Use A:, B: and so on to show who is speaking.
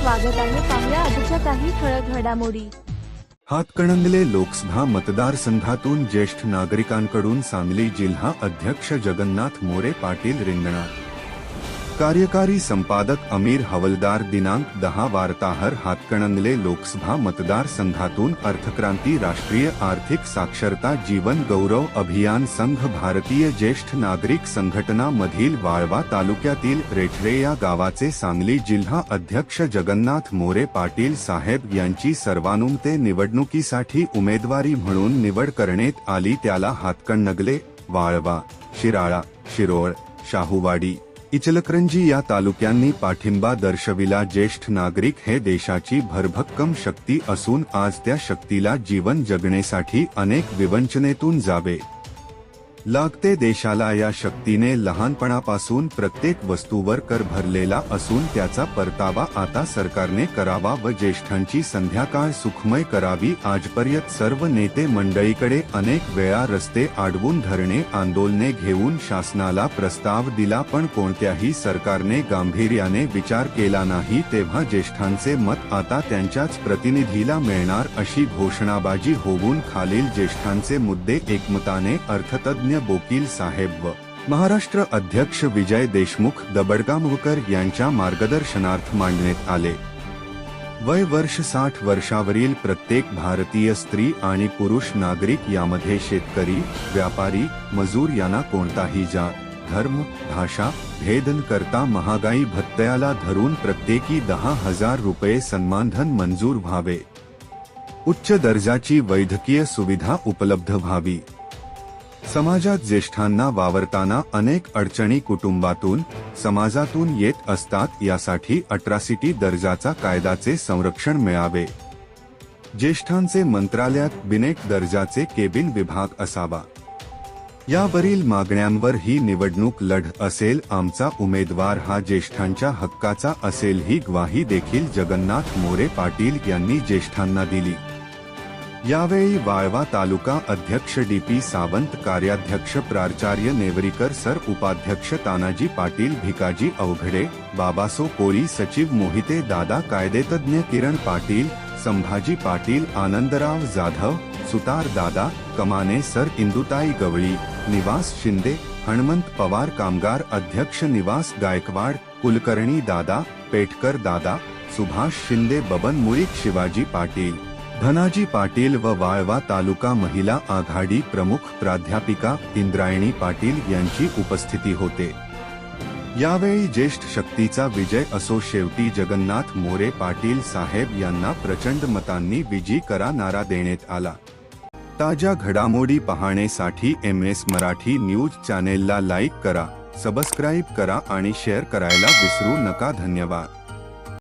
A: स्वागत आहे. पाहुया आजच्या काही ठळक घडामोडी.
B: हातकणंगले लोकसभा मतदारसंघातून ज्येष्ठ नागरिकांकडून सांगली जिल्हा अध्यक्ष जगन्नाथ मोरे पाटील रिंगणात. कार्यकारी संपादक अमीर हवलदार दिनांक दहा वार्ताहर हातकणंगले लोकसभा मतदारसंघातून अर्थक्रांती राष्ट्रीय आर्थिक साक्षरता जीवन गौरव अभियान संघ भारतीय ज्येष्ठ नागरिक संघटना मधील वाळवा तालुक्यातील रेठरे या गावाचे सांगली जिल्हा अध्यक्ष जगन्नाथ मोरे पाटील साहेब यांची सर्वानुमते निवडणुकीसाठी उमेदवारी म्हणून निवड करण्यात आली त्याला हातकणंगले वाळवा शिराळा शिरोळ शाहूवाडी इचलकरंजी या तालुक्यांनी पाठिंबा दर्शविला ज्येष्ठ नागरिक हे देशाची भरभक्कम शक्ती असून आज त्या शक्तीला जीवन जगण्यासाठी अनेक विवंचनेतून जावे. लागते देशाला या शक्तीने लहानपणापासून प्रत्येक वस्तूवर कर भरलेला असून त्याचा परतावा आता सरकारने करावा व ज्येष्ठांची संध्याकाळ सुखमय करावी. आजपर्यंत सर्व नेते मंडळीकडे अनेक वेळा रस्ते आडवून धरणे आंदोलने घेऊन शासनाला प्रस्ताव दिला पण कोणत्याही सरकारने गांभीर्याने विचार केला नाही. तेव्हा ज्येष्ठांचे मत आता त्यांच्याच प्रतिनिधीला मिळणार अशी घोषणाबाजी होऊन खालील ज्येष्ठांचे मुद्दे एकमताने अर्थतज्ञ बोकील साहेब व महाराष्ट्र अध्यक्ष विजय देशमुख दबडगामवकर यांच्या मार्गदर्शनार्थ मांडण्यात आले. वय वर्ष साठ वर्षावरील प्रत्येक भारतीय स्त्री आणि पुरुष नागरिक यामध्ये शेतकरी व्यापारी मजूर यांना कोणताही जात धर्म भाषा भेदन करता महागाई भत्त्याला धरून प्रत्येकी दहा हजार रुपये सन्मानधन मंजूर व्हावे. उच्च दर्जाची वैद्यकीय सुविधा उपलब्ध व्हावी. समाजात ज्येष्ठांना वावरताना अनेक अडचणी कुटुंबातून समाजातून येत असतात यासाठी अट्रॉसिटी दर्जाचा कायदाचे संरक्षण मिळावे. ज्येष्ठांचे मंत्रालयात बिनेट दर्जाचे केबिन विभाग असावा. यावरील मागण्यांवर ही निवडणूक लढ असेल आमचा उमेदवार हा ज्येष्ठांच्या हक्काचा असेल ही ग्वाही देखील जगन्नाथ मोरे पाटील यांनी ज्येष्ठांना दिली. यावेळी वाळवा तालुका अध्यक्ष डी पी सावंत, कार्याध्यक्ष प्राचार्य नेवरीकर, सर उपाध्यक्ष तानाजी पाटील, भिकाजी अवघडे, बाबासो कोळी सचिव मोहिते दादा, कायदेतज्ञ किरण पाटील, संभाजी पाटील, आनंदराव जाधव, सुतार दादा, कमाने सर इंदुताई गवळी, निवास शिंदे, हणमंत पवार कामगार अध्यक्ष निवास गायकवाड, कुलकर्णी दादा, पेटकर दादा, सुभाष शिंदे, बबन मुळीक शिवाजी पाटील. धनाजी पाटील व वाळवा तालुका महिला आघाडी प्रमुख प्राध्यापिका इंद्रायणी पाटील यांची उपस्थिती होते. यावेळी ज्येष्ठ शक्तीचा विजय असो शेवटी जगन्नाथ मोरे पाटील साहेब यांना प्रचंड मतांनी विजयी करा नारा देण्यात आला. ताज्या घडामोडी पाहण्यासाठी एम एस मराठी न्यूज चॅनेलला लाईक करा सबस्क्राईब करा आणि शेअर करायला विसरू नका. धन्यवाद.